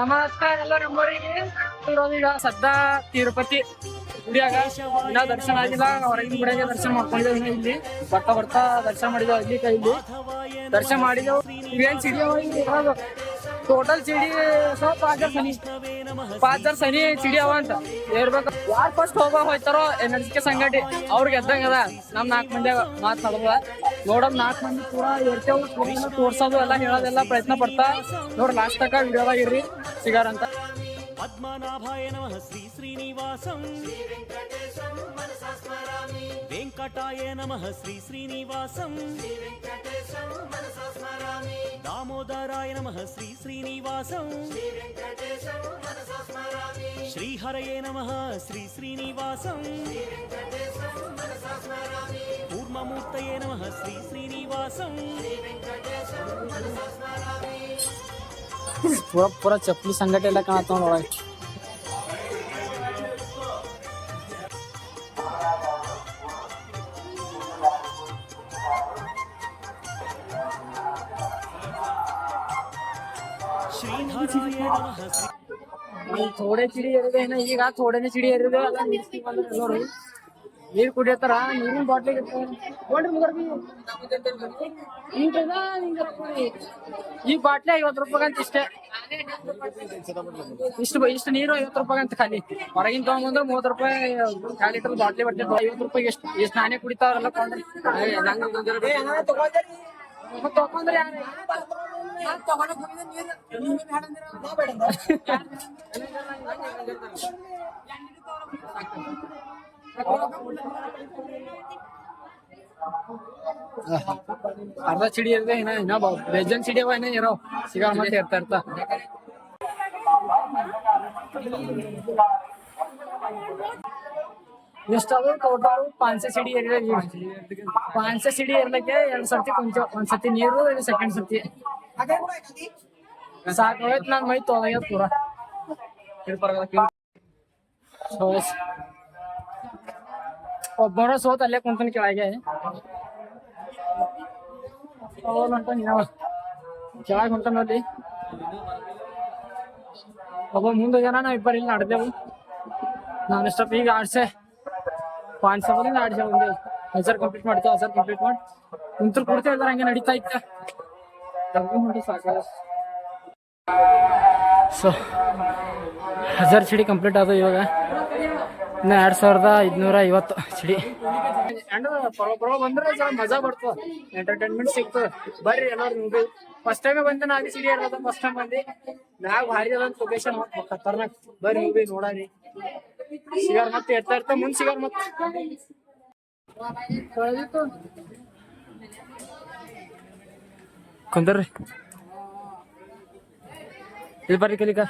ನಮಸ್ಕಾರ ಎಲ್ಲ ನಮ್ಮೂರಿಗೆ ಸದ್ದ ತಿರುಪತಿ ಗುಡಿಯಾಗ ಇನ್ನ ದರ್ಶನ ಆಗಿಲ್ಲ. ಹೊರಗಿನ ಗುಡಿಯಾಗ ದರ್ಶನ ಮಾಡ್ಕೊಂಡಿದ್ದೇವೆ ಇಲ್ಲಿ. ಬರ್ತಾ ಬರ್ತಾ ದರ್ಶನ ಮಾಡಿದೆವು ಅಲ್ಲಿ ಇಲ್ಲಿ ದರ್ಶನ ಮಾಡಿದೆವು ಏನ್ ಇರೋದು ಟೋಟಲ್ ಸಿಡಿ ಸ್ವಲ್ಪ ಪಾಂಚ್ ಸನಿ ಪಾಂಚ್ ಜನ ಸನಿ ಸಿಡಿ ಅವ ಅಂತ ಇರ್ಬೇಕು ಯಾರು ಫಸ್ಟ್ ಹೋಗೋ ಹೋಯ್ತಾರೋ ಎನರ್ಜಿಕೆ ಸಂಘಟಿ ಅವ್ರಿಗೆ ಎದ್ದಂಗ ನಮ್ ನಾಲ್ಕು ಮಂದಿ ಮಾತ್ ನೋಡೋದ್ ನಾಲ್ಕು ಮಂದಿ ಪೂರ ಇರ್ತೇವ್ ತೋರ್ಸೋದು ಎಲ್ಲ ಹೇಳೋದೆಲ್ಲ ಪ್ರಯತ್ನ ಪಡ್ತಾ ನೋಡ್ ಲಾಸ್ಟ್ ತಕ ವಿಡಿಯೋದಾಗ ಇರ್ರಿ, ಸಿಗಾರಂತ. పద్మనాభాయ నమ శ్రీ శ్రీనివాసం. వెంకటాయ నమ శ్రీ శ్రీనివాసం. దామోదరాయ నమ శ్రీ శ్రీనివాసం. శ్రీహరయే నమ శ్రీ శ్రీనివాసం. కూర్మమూర్తయే నమ శ్రీ శ్రీనివాసం. ಪೂರ ಪೂರ ಚಪ್ಪಲಿ ಸಂಗಟಿ ಎಲ್ಲ ಕಾಣತ್ತ ಒಳಗೆ ಶ್ರೀಧರಾಯ ನಮ ಶ್ರೀ ಈ ಥೋಡೆ ಚಿಡಿ ಏರಿದೆ ಏನ ಈಗ ಥೋಡೆನೆ ಚಿಡಿ ಏರಿದೆ ಎಲ್ಲ ನೀರ್ ಬಂದ್ರೆ ಎಲ್ಲರೂ ನೀರ್ ಕುಡಿಯತ್ತಾರ? ನೀರಿನ ಬಾಟ್ಲಿ. ಈ ಬಾಟ್ಲಿ ಐವತ್ತು ರೂಪಾಯಿ ಅಂತ ಇಷ್ಟೇ. ಇಷ್ಟು ಇಷ್ಟು ನೀರು ಐವತ್ತು ರೂಪಾಯಿ ಅಂತ ಖಾಲಿ. ಹೊರಗಿನ ತಗೊಂಡ್ಬಂದ್ರೆ ಮೂವತ್ತು ರೂಪಾಯಿ ಕಾಲ್ ಲೀಟರ್ ಬಾಟ್ಲಿ ಬರ್ತೈತೆ ಐವತ್ತು ರೂಪಾಯಿ ಎಷ್ಟು ಎಷ್ಟು ನಾನೇ ಕುಡಿತಾವ್ರಲ್ಲ ಕೊಂಡ್ರಿ ತಗೊಂಡ್ರೆ ಯಾರು? ನಾನ್ ಅರ್ಧ ಚಿಡಿ ಇರ್ದೆ ಇನ್ನ ಇನ್ನ ಬೇಜನ್ ಚಿಡಿ ಅವ ಇನ್ನ ಇರೋ ಸಿಗ ಮತ್ತೆ ಇರ್ತಾ. ಇರ್ತಾ ಎಷ್ಟಾದ್ರು ಟೋಟಲ್ ಪಾಂಚ ಸಿಡಿ ಏರಿದೆ ಪಾಂಚ ಸಿಡಿ ಏರ್ಲಿಕ್ಕೆ ಎರಡ್ ಸರ್ತಿ ಕೊಂಚ ಒಂದ್ ಸತಿ ನೀರು ಸೆಕೆಂಡ್ ಸರ್ತಿ. ಸಾಕಾಗೈತ್ ನನ್ ಮೈ ತೊಳಗೈತ್ ಪೂರ. ಸೋಸ್ ಒಬ್ಬರ ಸೋತ್ ಅಲ್ಲೇ ಕುಂತನ ಕೆಳಗೆ ಅವನ್ ಹೊಂಟ ನೀನವ ಕೆಳಗೆ ಹೊಂಟ ನೋಡಿ ಒಬ್ಬ ಮುಂದೆ ಜನ ನಾವ್ ಇಬ್ಬರು ಇಲ್ಲಿ ನಡೆದೆವು ನಾನು ಇಷ್ಟಪ್ಪ ಈಗ ಆಡ್ಸೆ ಪಾಂಚ್ ಸಾವಿರದಿಂದ ಆಡ್ಸೆ ಒಂದು ಹಜಾರ್ ಕಂಪ್ಲೀಟ್ ಮಾಡ್ತೇವೆ ಹಜಾರ್ ಕಂಪ್ಲೀಟ್ ಮಾಡಿ ಕುಂತರು ಕೊಡ್ತೇವೆ ಎಲ್ಲ ಹಂಗೆ ನಡೀತಾ ಇತ್ತ ಡಬ್ಬಿ ಹೊಂಟು ಸಾಕಾಗ ಸೊ ಹಜಾರ್ ಸಿಡಿ ಕಂಪ್ಲೀಟ್ ಆದವು ಇವಾಗ ಇನ್ನು ಎರಡ್ ಸಾವಿರದ ಐದ್ನೂರ ಐವತ್ತು ಅಂಡ್ ಪರವ ಬಂದ್ರೆ ಜರ ಮಜಾ ಬರ್ತದ. ಎಂಟರ್ಟೈನ್ಮೆಂಟ್ ಸಿಗ್ತದ. ಬರ್ರಿ ಎಲ್ಲಾರು ನೀವು ಫಸ್ಟ್ ಟೈಮ್ ಬಂದೆ ನಾ ಸಿಡಿ ಇರೋದ ಫಸ್ಟ್ ಟೈಮ್ ಬಂದಿ. ಮ್ಯಾಗ ಭಾರಿ ಅದ ಲೊಕೇಶನ್ ಖತರ್ನಾಕ್. ಬರ್ರಿ ಮೂವಿ ನೋಡಾರಿ. ಸಿಗಾರ್ ಮತ್ತೆ ಎತ್ತ ಇರ್ತ ಮುಂದ್ ಸಿಗಾರ್ ಮತ್ತೆ. ಕುಂದರ್ರಿ. ಇಲ್ಲಿ ಬರ್ರಿ ಕಲಿಕ.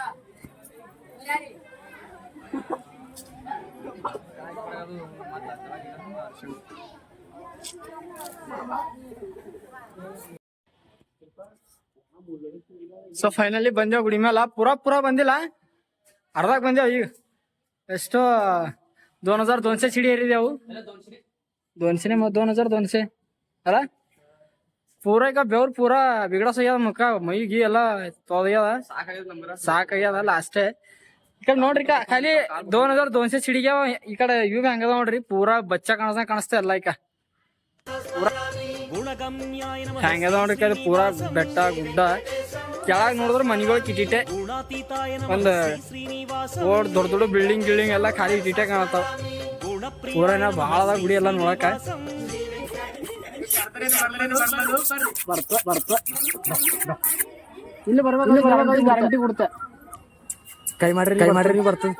ಸೊ ಫೈನಲಿ ಬಂದೇವ್ ಗುಡಿ ಮೇಲ ಪೂರಾ ಪೂರಾ ಬಂದಿಲ್ಲ ಅರ್ಧಾಕ್ ಬಂದೇವ್ ಈಗ ಎಷ್ಟು दोन हजार दोनशे चिडी ಏರಿದೆವು दोनशे मग दोन हजार दोनशे ಅಲ್ಲ ಪೂರ ಈಗ ಬೆವ್ರು ಪೂರ ಬಿಗಡಸ್ ಆಗ್ಯದ ಮುಖ ಮೈ ಗಿ ಎಲ್ಲ ತೊದಗ್ಯದ ಸಾಕಾಗ್ಯದ ಲಾಸ್ಟೇ ಈ ಕಡೆ ನೋಡ್ರಿ ಕಾ- ಖಾಲಿ ದೋನ್ ಹಜಾರ್ ದೋನ್ಸೆ ಸಿಡಿಗ್ಯಾವ ಈ ಕಡೆ ಇವ್ ಹಂಗದ ನೋಡ್ರಿ ಪೂರಾ ಬಚ್ಚ ಕಾಣಸ ಕಾಣಿಸ್ತಾ ಎಲ್ಲ ಈಗ. ಗುಣಗಮ್ಯಾಯ ಹೆಂಗದ ನೋಡ್ರಿ ಕಡೆ ಪೂರಾ ಬೆಟ್ಟ ಗುಡ್ಡ. ಕೆಳಗ್ ನೋಡಿದ್ರ ಮನಿಗಳು ಕಿಟಿಟೆ. ಒಂದ್ ಶ್ರೀನಿವಾಸ ಓಡ್ ದೊಡ್ಡ ದೊಡ್ಡ ಬಿಲ್ಡಿಂಗ್ ಗಿಲ್ಡಿಂಗ್ ಎಲ್ಲ ಖಾಲಿ ಕಿಟಿಟೆ ಕಾಣತಾವ ಪೂರ ಏನ ಬಹಳ ಅದ ಗುಡಿ ಎಲ್ಲ ನೋಡಕ. ಬರ್ತ ಬರ್ತ ಇಲ್ಲಿ ಬರ್ಬೇಕು ಗ್ಯಾರಂಟಿ ಕೊಡ್ತೆ. ಕೈ ಮಾಡ್ರಿ ಕೈ ಮಾಡ್ರಿ ನೀವು ಬರ್ತೀವಿ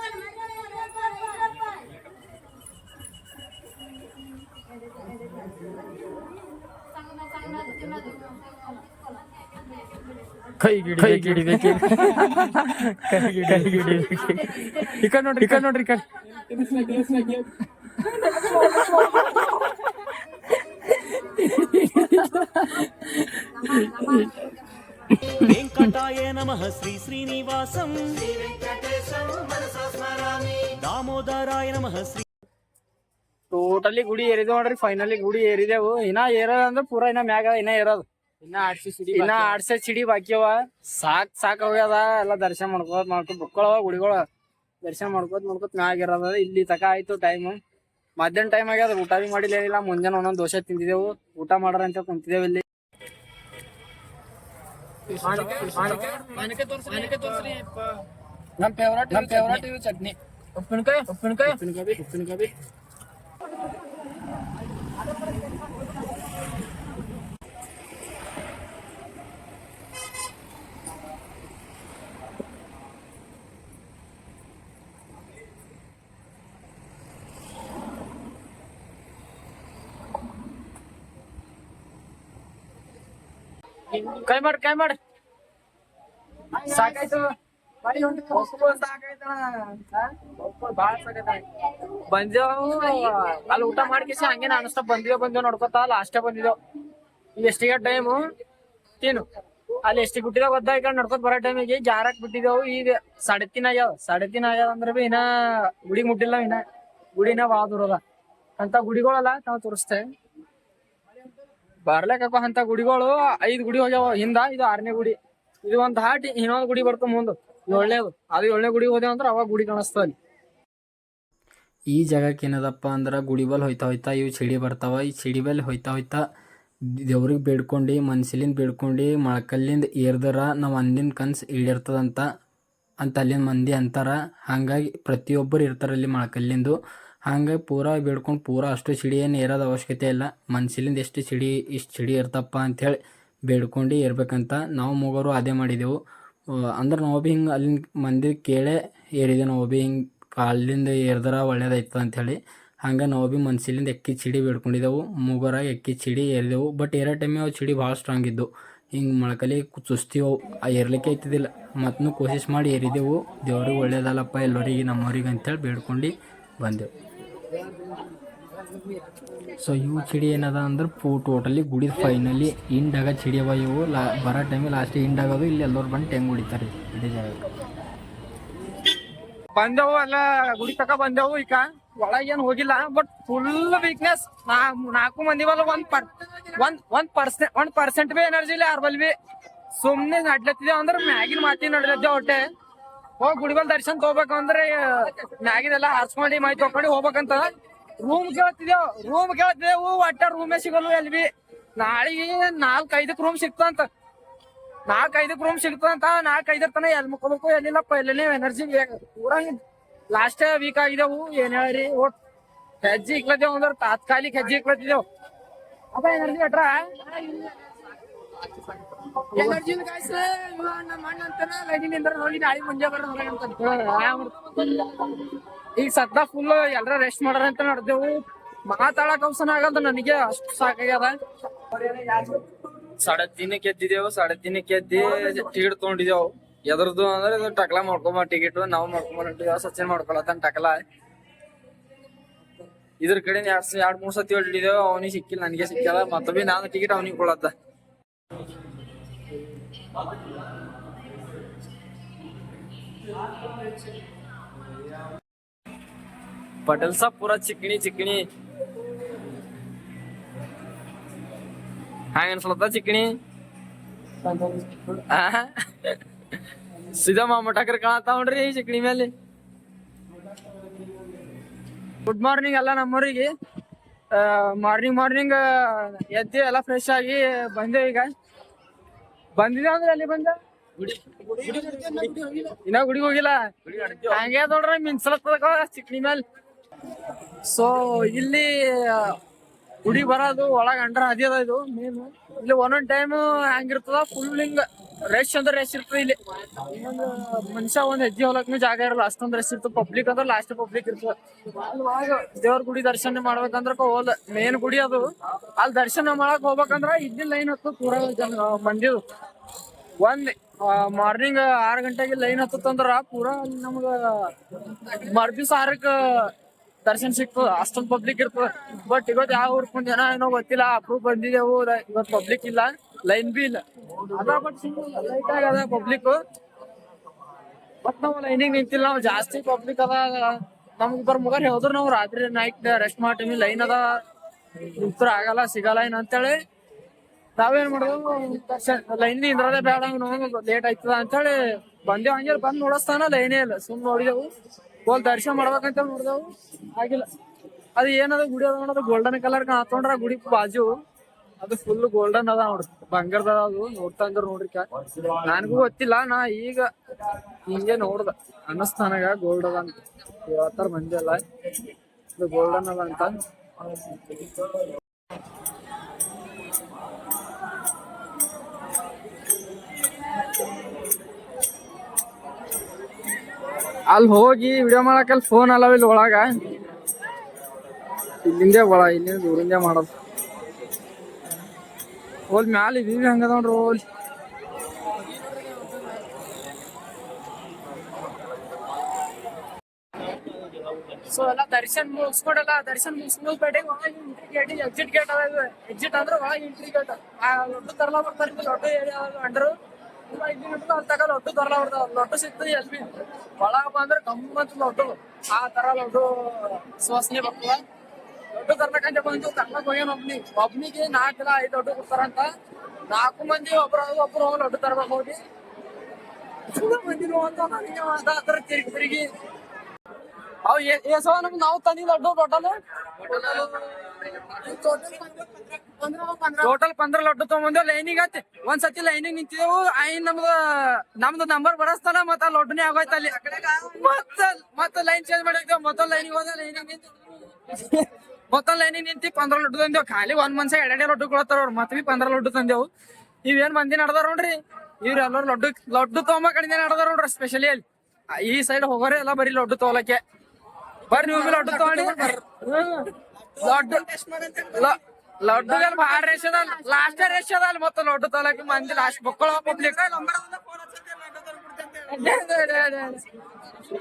ಕೈ ಗಿಡಿ ಕೈ ಗಿಡಿ ಬೇಕಿ ಕೈ ಗಿಡಿ ಈ ಕಡೆ ನೋಡ್ರಿ ಈ ಕಡೆ ನೋಡ್ರಿ ಈ ಕಡೆ వెంకటాయ నమ శ్రీ శ్రీనివాసం దామోదరాయ నమ శ్రీ ಟೋಟಲಿ ಗುಡಿ ಏರಿದೆ ನೋಡ್ರಿ ಫೈನಲಿ ಗುಡಿ ಏರಿದೆವು ಇನ್ನ ಏರೋದು ಅಂದ್ರೆ ಪೂರಾ ಇನ್ನ ಮ್ಯಾಗ ಇನ್ನ ಏರೋದು ಇನ್ನ ಆಡ್ಸಿ ಸಿಡಿ ಇನ್ನ ಆಡ್ಸೆ ಸಿಡಿ ಬಾಕಿ ಅವ ಸಾಕ್ ಸಾಕ್ ಹೋಗ್ಯದ ಎಲ್ಲ ದರ್ಶನ ಮಾಡ್ಕೋತ ಮಾಡ್ಕೊತ ಬುಕ್ಕಳವ ಗುಡಿಗಳ ದರ್ಶನ ಮಾಡ್ಕೋತ ಮಾಡ್ಕೋತ ಮ್ಯಾಗಿರೋದ ಇಲ್ಲಿ ತಕ ಆಯ್ತು ಟೈಮ್ ಮಧ್ಯಾಹ್ನ ಟೈಮ್ ಆಗ್ಯದ ಊಟ ಬಿ ಮಾಡಿಲ್ಲ ಏನಿಲ್ಲ ಮುಂಜಾನೆ ಒಂದೊಂದ್ ದೋಸೆ ತಿಂದಿದೆವು ಊಟ ಮಾಡ್ರ ಅಂತ ಕುಂತಿದ್ದೇವೆ ಇಲ್ಲಿ ನಮ್ ಫೇವ್ರೇಟ್ ನಮ್ ಫೇವ್ರೇಟ್ ಇವು ಚಟ್ನಿ ಉಪ್ಪಿನಕಾಯಿ ಉಪ್ಪಿನಕಾಯಿ ಉಪ್ಪಿನಕಾಯಿ ಉಪ್ಪಿನಕಾಯಿ ಕೈ ಮಾಡ್ ಕೈ ಮಾಡ್ ಅಲ್ಲಿ ಊಟ ಮಾಡ್ಕೇಸಿ ಹಂಗೆ ಅನಸ್ತ ಬಂದಿವ ಬಂದೇವ್ ನೋಡ್ಕೊತ ಲಾಸ್ಟೇ ಬಂದಿದ್ದೇವ್ ಎಷ್ಟಿಗೆ ಟೈಮ್ ತಿನ್ನು. ಅಲ್ಲಿ ಎಷ್ಟಿಗೆ ಬಿಟ್ಟಿದಾಗ ಒದ್ದ ಈ ಕಡೆ ನಡ್ಕೊತ ಬರೋ ಟೈಮಿಗೆ ಜಾರಕ್ ಬಿಟ್ಟಿದೆವು ಈಗ ಸಾಡೆ ತಿನ್ ಆಗ್ಯಾವ. ಸಾಡೆ ತಿನ್ ಆಗ್ಯಾವ ಅಂದ್ರೆ ಬಿ ಇನ್ನ ಗುಡಿ ಮುಟ್ಟಿಲ್ಲ ಇನ್ನ. ಗುಡಿನ ಭಾಳ ದೂರ ಅದ. ಅಂತ ಗುಡಿಗಳಲ್ಲ ನಾವು ತೋರಿಸ್ತೇವೆ. ಬರ್ಲೇಕಪ್ಪ ಅಂತ ಗುಡಿಗಳು ಐದ್ ಗುಡಿ ಹೋಗ್ಯಾವ. ಹಿಂದ ಇದು ಆರನೇ ಗುಡಿ. ಇದು ಒಂದ್ ದಾಟಿ ಇನ್ನೊಂದ್ ಗುಡಿ ಬರ್ತ ಮುಂದ. ಒಳ್ಳೇದು ಅದು ಒಳ್ಳೆ ಗುಡಿ ಹೋದೇವ ಅಂದ್ರ ಅವಾಗ ಗುಡಿ ಕಾಣಿಸ್ತಾವ ಅಲ್ಲಿ. ಈ ಜಾಗಕ್ಕೆ ಏನದಪ್ಪ ಅಂದ್ರೆ ಗುಡಿ ಬಲ್ ಹೋಯ್ತಾ ಹೋಯ್ತಾ ಇವು ಚಿಡಿ ಬರ್ತಾವ. ಈ ಚಿಡಿ ಬಲ್ ಹೋಯ್ತಾ ಹೋಯ್ತಾ ದೇವ್ರಿಗೆ ಬೇಡ್ಕೊಂಡು, ಮನ್ಸಿಲಿಂದ ಬೇಡ್ಕೊಂಡು, ಮೊಳಕಲ್ಲಿಂದ ಏರ್ದರ ನಾವು ಅಂದಿನ ಕನ್ಸು ಈಡೇರ್ತದಂತ ಅಂತ ಅಲ್ಲಿನ ಮಂದಿ ಅಂತಾರ. ಹಾಗಾಗಿ ಪ್ರತಿಯೊಬ್ಬರು ಇರ್ತಾರೆ ಅಲ್ಲಿ ಮೊಳಕಲ್ಲಿಂದು. ಹಾಗಾಗಿ ಪೂರ ಬೇಡ್ಕೊಂಡು ಪೂರ ಅಷ್ಟು ಚಿಡಿ ಏನು ಏರೋದು ಅವಶ್ಯಕತೆ ಇಲ್ಲ. ಮನ್ಸಿಲಿಂದ ಎಷ್ಟು ಚಿಡಿ ಇಷ್ಟು ಚಿಡಿ ಇರ್ತಪ್ಪ ಅಂಥೇಳಿ ಬೇಡ್ಕೊಂಡು ಏರ್ಬೇಕಂತ ನಾವು ಮೂಗರು ಅದೇ ಮಾಡಿದೆವು. ಅಂದ್ರೆ ನಾವು ಭೀ ಹಿಂಗೆ ಅಲ್ಲಿನ ಮಂದಿ ಕೇಳೇ ಏರಿದೆ, ನಾವು ಭೀ ಹಿಂಗೆ ಕಾಲಿಂದ ಏರಿದ್ರ ಒಳ್ಳೇದಾಯ್ತದ ಅಂಥೇಳಿ ಹಂಗೆ ನಾವು ಭೀ ಮನ್ಸಿಲಿಂದ ಎಕ್ಕಿ ಚಿಡಿ ಬೇಡ್ಕೊಂಡಿದ್ದೆವು ಮೂಗರಾಗ ಎಕ್ಕಿ ಚಿಡಿ ಏರಿದೆವು. ಬಟ್ ಏರೋ ಟೈಮಿಗೆ ಅವು ಚಿಡಿ ಭಾಳ ಸ್ಟ್ರಾಂಗ್ ಇದ್ದವು ಹಿಂಗೆ ಮೊಳಕಲಿ ಸುಸ್ತಿವು ಆ, ಏರ್ಲಿಕ್ಕೆ ಆಯ್ತಿದ್ದಿಲ್ಲ. ಮತ್ತೂ ಕೋಶಿಶ್ ಮಾಡಿ ಏರಿದೆವು. ದೇವ್ರಿಗೆ ಒಳ್ಳೇದಲ್ಲಪ್ಪ ಎಲ್ಲರಿಗೆ ನಮ್ಮವ್ರಿಗೆ ಅಂತೇಳಿ ಬೇಡ್ಕೊಂಡು ಬಂದೆವು. ಸೊ ಇವು ಚಿಡಿ ಏನದ ಅಂದ್ರೆ ಪೂ ಟೋಟಲಿ ಗುಡಿ ಫೈನಲಿ ಇಂಡಾಗ ಚಿಡಿ ಅವ ಇವು ಲಾ ಬರೋ ಟೈಮಿಗೆ ಲಾಸ್ಟಿಗೆ ಇಂಡಾಗೋದು ಇಲ್ಲಿ ಎಲ್ಲರೂ ಬಂದು ಟೆಂಗ್ ಹೊಡಿತಾರೆ ಇಡೀ ಜಾಗ ಬಂದೆವು ಅಲ್ಲ, ಗುಡಿ ತಕ ಬಂದೆವು ಈಗ. ಒಳಗೇನು ಹೋಗಿಲ್ಲ ಬಟ್ ಫುಲ್ ವೀಕ್ನೆಸ್ ನಾ, ನಾಲ್ಕು ಮಂದಿ ಬಲ್ಲ ಒಂದ್ ಪರ್, ಒಂದ್ ಒಂದ್ ಪರ್ಸೆಂಟ್ ಒಂದ್ ಪರ್ಸೆಂಟ್ ಬಿ ಎನರ್ಜಿ ಇಲ್ಲ, ಯಾರ ಬಲ್ ಬಿ. ಸುಮ್ನೆ ನಡ್ಲತ್ತಿದೇವ್ ಅಂದ್ರೆ ಮ್ಯಾಗಿನ ಮಾತಿ ನಡ್ಲತ್ತೇವ್ ಹೊಟ್ಟೆ ಹೋಗಿ ಗುಡಿ ಬಲ್ ದರ್ಶನ ತಗೋಬೇಕು ಅಂದ್ರೆ ಮ್ಯಾಗಿದೆಲ್ಲ ಹಾರ್ಸ್ಕೊಂಡು ಮೈ ತಗೊಂಡು ಹೋಗ್ಬೇಕಂತ. ರೂಮ್ ಕೇಳ್ತಿದೇವ್ ರೂಮ್ ಕೇಳ್ತಿದೇವು ಒಟ್ಟ ರೂಮೇ ಸಿಗಲ್ಲ ಎಲ್ಲಿ ಬಿ ನಾಳೆಗೆ ನಾಲ್ಕ್ ಐದಕ್ ರೂಮ್ ಸಿಕ್ತಂತ ನಾಲ್ಕ್ ಐದಕ್ ರೂಮ್ ಸಿಗ್ತದಂತ ನಾಲ್ಕ್ ಐದರ ತನ ಎಲ್ ಮುಕ್ಕೋಬೇಕು? ಎಲ್ಲಿಲ್ಲಪ್ಪ? ಎಲ್ಲೇ ಎನರ್ಜಿ ಬೇಕು ಪೂರಾ ಲಾಸ್ಟ್ ವೀಕ್ ಆಗಿದೆವು ಏನ್ ಹೇಳಿ ಒಟ್ ಹೆಜ್ಜೆ ಇಕ್ಲತ್ತೇವ್ ಅಂದ್ರೆ ತಾತ್ಕಾಲಿಕ ಹೆಜ್ಜೆ ಇಕ್ಲತ್ತಿದೇವ್ ಅಪ್ಪ ಎನರ್ಜಿ ಅಟ್ರ ಎನರ್ಜಿ ನಮ್ಮ ಅಣ್ಣ ಅಂತಾನ ಲೈನಿಂದ ಹೋಗಿ ನಾಳೆ ಮುಂಜೆ ಬರೋದು ಈಗ ಸದ್ದ ಫುಲ್ ಎಲ್ರ ರೆಸ್ಟ್ ಮಾಡ್ರ ಅಂತ ನಡೆದೆವು. ಮಾತಾಡಕ್ ಅವಸರ ಆಗಲ್ದ ನನಗೆ ಅಷ್ಟು ಸಾಕಾಗ್ಯದ. ಸಾಡೆ ದಿನಕ್ಕೆ ಎದ್ದಿದ್ದೇವು ಸಡದ್ ದಿನಕ್ಕೆ ಎದ್ದಿ ಟಿಕೆಟ್ ತಗೊಂಡಿದ್ದೇವು ಎದ್ರದ್ದು ಅಂದ್ರೆ ಇದು ಟಕ್ಲ ಮಾಡ್ಕೊಂಬ ಟಿಕೆಟ್ ನಾವು ಮಾಡ್ಕೊಂಬ ಸಚಿನ್ ಮಾಡ್ಕೊಳತ್ತ ಟಕ್ಲ. ಇದ್ರ ಕಡೆ ಎರಡ್ ಎರಡ್ ಮೂರ್ ಸತಿ ಹೊಡಿದೇವು ಅವನಿಗೆ ಸಿಕ್ಕಿಲ್ಲ, ನನಗೆ ಸಿಕ್ಕಲ್ಲ. ಮತ್ತ ಬಿ ನಾನು ಟಿಕೆಟ್ ಅವನಿಗೆ ಕೊಡತ್ತ. ಪಟೇಲ್ ಸಾಬ್ ಪೂರಾ चिकनी चिकनी ಹ್ಯಾಂಗ ಅನ್ಸಲತ್ತ ಚಿಕ್ಣಿ ಆ? ಸೀದಾ ಮಾಮಟಕರ್ ಕಾಣತಾವ ನೋಡ್ರಿ ಚಿಕ್ಕಣಿ ಮೇಲೆ ಗುಡ್ ಮಾರ್ನಿಂಗ್ ಎಲ್ಲ ನಮ್ಮೂರಿಗೆ. ಮಾರ್ನಿಂಗ್ ಮಾರ್ನಿಂಗ್ ಎದ್ದು ಎಲ್ಲ ಫ್ರೆಶ್ ಆಗಿ ಬಂದೆ ಈಗ. ಬಂದಿದೆ ಅಂದ್ರೆ ಅಲ್ಲಿ ಬಂದ? ಇನ್ನ ಗುಡಿಗೆ ಹೋಗಿಲ್ಲ? ಹಂಗೆ ನೋಡ್ರಿ ಮಿನ್ಸಲತ್ತದ ಚಿಕ್ಕಣಿ ಮೇಲೆ ಸೊ ಇಲ್ಲಿ ಗುಡಿ ಬರೋದು ಒಳಗ ಅಂಡರ್ ಅದ ಇದು ಮೇನ್ ಇಲ್ಲಿ ಒಂದೊಂದ್ ಟೈಮ್ ಹೆಂಗಿರ್ತದ ಫುಲ್ ಹಿಂಗ ರೆಶ್ ಅಂದ್ರೆ ರಶ್ ಇರ್ತದೆ ಇಲ್ಲಿ. ಮನುಷ್ಯ ಒಂದ್ ಹೆಜ್ಜೆ ಹೊಲಕ್ನು ಜಾಗ ಇರಲ್ಲ, ಅಷ್ಟೊಂದ್ ರೆಶ್ ಇರ್ತದೆ. ಪಬ್ಲಿಕ್ ಅಂದ್ರೆ ಲಾಸ್ಟ್ ಪಬ್ಲಿಕ್ ಇರ್ತದೆ. ಅಲ್ವಾಗ ದೇವ್ರ ಗುಡಿ ದರ್ಶನ ಮಾಡ್ಬೇಕಂದ್ರ ಹೋದ ಮೇನ್ ಗುಡಿ ಅದು. ಅಲ್ಲಿ ದರ್ಶನ ಮಾಡಕ್ ಹೋಗ್ಬೇಕಂದ್ರ ಇಲ್ಲಿ ಲೈನ್ ಹತ್ತು ಪೂರ ಜನ ಮಂದಿದು. ಒಂದ್ ಮಾರ್ನಿಂಗ್ ಆರ್ ಗಂಟೆಗೆ ಲೈನ್ ಹತ್ತಂದ್ರ ಪೂರ ನಮ್ಗ ಮರ್ದಿವ್ಸ ಆರಕ್ಕ ದರ್ಶನ ಸಿಕ್ತದ ಅಷ್ಟೊಂದ್ ಪಬ್ಲಿಕ್ ಇರ್ತದ. ಬಟ್ ಇವತ್ ಯಾವ ಊರ್ಕೊಂಡ್ ಜನ ಏನೋ ಗೊತ್ತಿಲ್ಲ ಅಪ್ರೂವ್ ಬಂದಿದೆವು ಇವತ್ ಪಬ್ಲಿಕ್ ಇಲ್ಲ ಲೈನ್ ಬಿ ಇಲ್ಲ. ಅದ ಪಬ್ಲಿಕ್ ಬಟ್ ನಾವು ಲೈನಿಗೆ ನಿಂತಿಲ್ಲ, ನಾವು ಜಾಸ್ತಿ ಪಬ್ಲಿಕ್ ಅದ. ನಮ್ಗ್ ಬರ್ ಮುಗಾರ್ ಹೇಳಿದ್ರು ನಾವು ರಾತ್ರಿ ನೈಟ್ ರೆಸ್ಟ್ ಮಾಡ್ತೀವಿ ಲೈನ್ ಅದ. ಉತ್ತರ ಆಗಲ್ಲ, ಸಿಗಲ್ಲ ಏನ್ ಅಂತೇಳಿ. ನಾವೇನ್ ಮಾಡೋದು? ಲೈನ್ ಇಂದ್ರದೇ ಬೇಡ ಲೇಟ್ ಆಯ್ತದ ಅಂತೇಳಿ ಬಂದೇವ್. ಹಂಗೆ ಬಂದ್ ನೋಡಸ್ತಾನ ಲೈನೇ ಇಲ್ಲ ಸುಮ್ ನೋಡಿದೆವು. ಹೋಲ್ ದರ್ಶನ ಮಾಡ್ಬೇಕಂತ ನೋಡ್ದಾವು. ಆಗಿಲ್ಲ. ಅದು ಏನದ ಗುಡಿ ಅದ ನೋಡೋದು ಗೋಲ್ಡನ್ ಕಲರ್ ಕಾಣ್ತೊಂಡ್ರ ಗುಡಿ ಬಾಜು. ಅದು ಫುಲ್ ಗೋಲ್ಡನ್ ಅದ ನೋಡ್ರಿ ಬಂಗಾರದ ಅದು ನೋಡ್ತಾ ಅಂದ್ರ ನೋಡ್ರಿ ನನಗೂ ಗೊತ್ತಿಲ್ಲ, ನಾ ಈಗ ಹಿಂಗೆ ನೋಡ್ದ. ಅನ್ನಸ್ಥಾನಾಗ ಗೋಲ್ಡ್ ಅದ ಅಂತ. ಹೇಳ್ತಾರ ಮಂದಿ ಅಲ್ಲ ಇದು ಗೋಲ್ಡನ್ ಅದ ಅಂತ. ಅಲ್ಲಿ ಹೋಗಿ ವಿಡಿಯೋ ಮಾಡಕಲ್ಲಿ ಫೋನ್ ಅಲ್ಲವ ಇಲ್ಲಿ ಒಳಗ. ಇಲ್ಲಿಂದೇ ಒಳ, ಇಲ್ಲಿಂದ ದೂರಿಂದ ಮಾಡೋದು. ಹೋಲ್ ಮ್ಯಾಲ ಇದೀವಿ ಹಂಗದ ನೋಡ್ರಿ ಹೋಲ್. ಸೊ ಎಲ್ಲ ದರ್ಶನ್ ಮುಗಿಸ್ಕೊಡಲ್ಲ, ದರ್ಶನ್ ಬೇಟೆಗೆ ಒಳಗೆ ಎಂಟ್ರಿ ಗೇಟ್ ಎಕ್ಸಿಟ್ ಗೇಟ್ ಅದ ಎಕ್ಸಿಟ್ ಅಂದ್ರೆ ಒಳಗೆ ಎಂಟ್ರಿ ಗೇಟ್ ಲೊಟ್ಟು ತರಲ ಬರ್ತಾರೆ ದೊಡ್ಡ ಏರಿಯಾ ಅಂಡ್ರು ಇಲ್ಲಿ ಅಲ್ಲಿ ತಗ ಲೊಟ್ಟು ತರಲ ಬರ್ತಾವ ಲೊಟ್ಟು ಸಿಗ್ತದೆ ಎಲ್ ಬಿ. ಲೊಡ್ಡು ಆ ತರ ಲೊಟ್ಟು ಸುವಾಸನೆ ಬರ್ತದ ಲೊಟ್ಟು ತರ್ಬೇಕಂತ ಬಂದು ತರ್ಲಕ್ ಹೋಗ್ಯಾನ ಒಬ್ನಿ. ಒಬ್ನಿಗೆ ನಾಲ್ಕಿಲ್ಲ ಐದು ಲೊಟ್ಟು ಕೊಡ್ತಾರಂತ. ನಾಲ್ಕು ಮಂದಿ ಒಬ್ರ ಒಬ್ರು ಹೋಗಿ ಮಂದಿ ಅಂತ ನನಗೆ ಆ ತರ ತಿರುಗಿ ತಿರುಗಿ ಅವ್ ಏಸವ ನಮ್ ನಾವು ತಂದಿಲ್ಲ ಲಡ್ಡು ಟೋಟಲ್ ಟೋಟಲ್ ಪಂದ್ರ ಲಡ್ಡು ತಗೊಂಬಂದೇವ್ ಲೈನಿಗ್ ಆತಿ ಒಂದ್ ಸತಿ ಲೈನಿಗೆ ನಿಂತಿದೆವು ಐನ್ ನಮ್ದು ನಮ್ದು ನಂಬರ್ ಬರಸ್ತಾನ, ಮತ್ತ ಲಡ್ಡುನೇ ಆಗೋಯ್ತ ಅಲ್ಲಿ. ಮತ್ತ ಮತ್ತ ಲೈನ್ ಚೇಂಜ್ ಮಾಡಿದ್ದೇವ್ ಮತ್ತೊಂದ್ ಲೈನಿಗ್ ಹೋದ ಲೈನಿಗೆ ನಿಂತು ಲೈನಿಗ್ ಲೈನಿಗೆ ನಿಂತಿ ಪಂದ್ರ ಲಡ್ಡು ತಂದೇವ್. ಖಾಲಿ ಒಂದ್ ಮನ್ಸ ಎರಡೇ ಲಡ್ಡು ಕೊಡತ್ತಾರ ಅವ್ರು, ಮತ್ತ ಬಿ ಪಂದ್ರ ಲಡ್ಡು ತಂದೇವು ಇವೇನ್ ಮಂದಿ ನಡ್ದಾರ ನೋಡ್ರಿ? ಇವ್ರ ಎಲ್ಲರೂ ಲಡ್ಡು ಲಡ್ಡು ತಗೊಂಬ ಕಡಿಮೆ ನಡ್ದಾರ ನೋಡ್ರಿ ಸ್ಪೆಷಲಿ ಅಲ್ಲಿ. ಈ ಸೈಡ್ ಹೋಗೋರೆ ಎಲ್ಲ ಬರೀ ಲಡ್ಡು ತಗೊಳಕ್ಕೆ ಬರ್ರಿ ನೀವು ಬಿ ಲಡ್ಡು ತಗೊಂಡಿ. ಲಡ್ಡು. ಲಡ್ಡು ಲ- ಭಾರಿ ರೇಷ್ ಅದ. ಲಾಸ್ಟ್ ರೇಷ್ ಅದ ಅಲ್ಲಿ ಮತ್ತೆ ಲಡ್ಡು ತಗೊಳಕ್ಕೆ ಮಂದಿ ಲಾಸ್ಟ್ ಬಕ್ಕಳ ಪಬ್ಲಿಕ್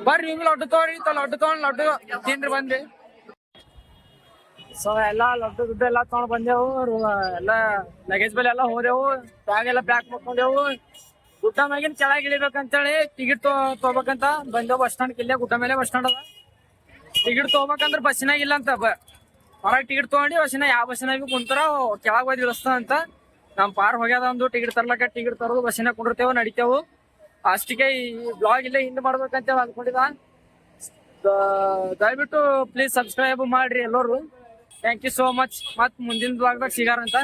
ಬರ್ರಿ ನೀವು ಲಡ್ಡು ತಗೊಳ್ರಿ ಲಡ್ಡು ತಗೊಂಡ್ ಲಡ್ಡು ತಿನ್ರಿ ಬಂದ್ವಿ. ಸೊ ಎಲ್ಲ ಲಡ್ಡು ದುಡ್ಡು ಎಲ್ಲ ತಗೊಂಡ್ ಬಂದೆವು. ಎಲ್ಲ ಲಗೇಜ್ ಬೆಲೆ ಎಲ್ಲ ಹೋದೆವು. ಬ್ಯಾಗ್ ಎಲ್ಲ ಪ್ಯಾಕ್ ಮಾಡ್ಕೊಂಡೆವು. ಗುಡ್ಡ ಮ್ಯಾಗಿನ ಕೆಳಗೆ ಇಳಿಬೇಕಂತೇಳಿ ಟಿಕೆಟ್ ತಗೋಬೇಕಂತ ಬಂದೆವು. ಬಸ್ ಸ್ಟ್ಯಾಂಡ್ ಇಲ್ಲೇ ಗುಡ್ಡ ಮೇಲೆ ಬಸ್ ಸ್ಟ್ಯಾಂಡ್ ಅದ. ಟಿಕೆಟ್ ತಗೋಬೇಕಂದ್ರ ಬಸ್ಸಿನಾಗ ಇಲ್ಲ ಅಂತ ಹೊರಗೆ ಟಿಕೆಟ್ ತಗೊಂಡು ಬಸ್ಸಿನ ಯಾವ ಬಸ್ಸಿನಾಗ ಕುಂತಾರ ಕೆಳಗೆ ಹೋಗಿ ಇಳಿಸ್ತಾ ಅಂತ. ನಮ್ಮ ಪಾರ್ ಹೋಗ್ಯದ ಒಂದು ಟಿಕೆಟ್ ತರ್ಲಕ್ಕ ಟಿಕೆಟ್ ತರೋದು ಬಸ್ಸಿನಾಗ ಕುಂಡಿರ್ತೇವೆ, ನಡಿತೇವು. ಅಷ್ಟಿಗೆ ಈ ಬ್ಲಾಗ್ ಇಲ್ಲೇ ಹಿಂದೆ ಮಾಡ್ಬೇಕಂತೇಳಿ ಅನ್ಕೊಂಡಿದ ದಯವಿಟ್ಟು ಪ್ಲೀಸ್ ಸಬ್ಸ್ಕ್ರೈಬ್ ಮಾಡ್ರಿ ಎಲ್ಲರೂ. ಥ್ಯಾಂಕ್ ಯು ಸೋ ಮಚ್ ಮತ್ತೆ ಮುಂದಿನ ಬ್ಲಾಗ್ದಾಗ ಸಿಗಾರಂತ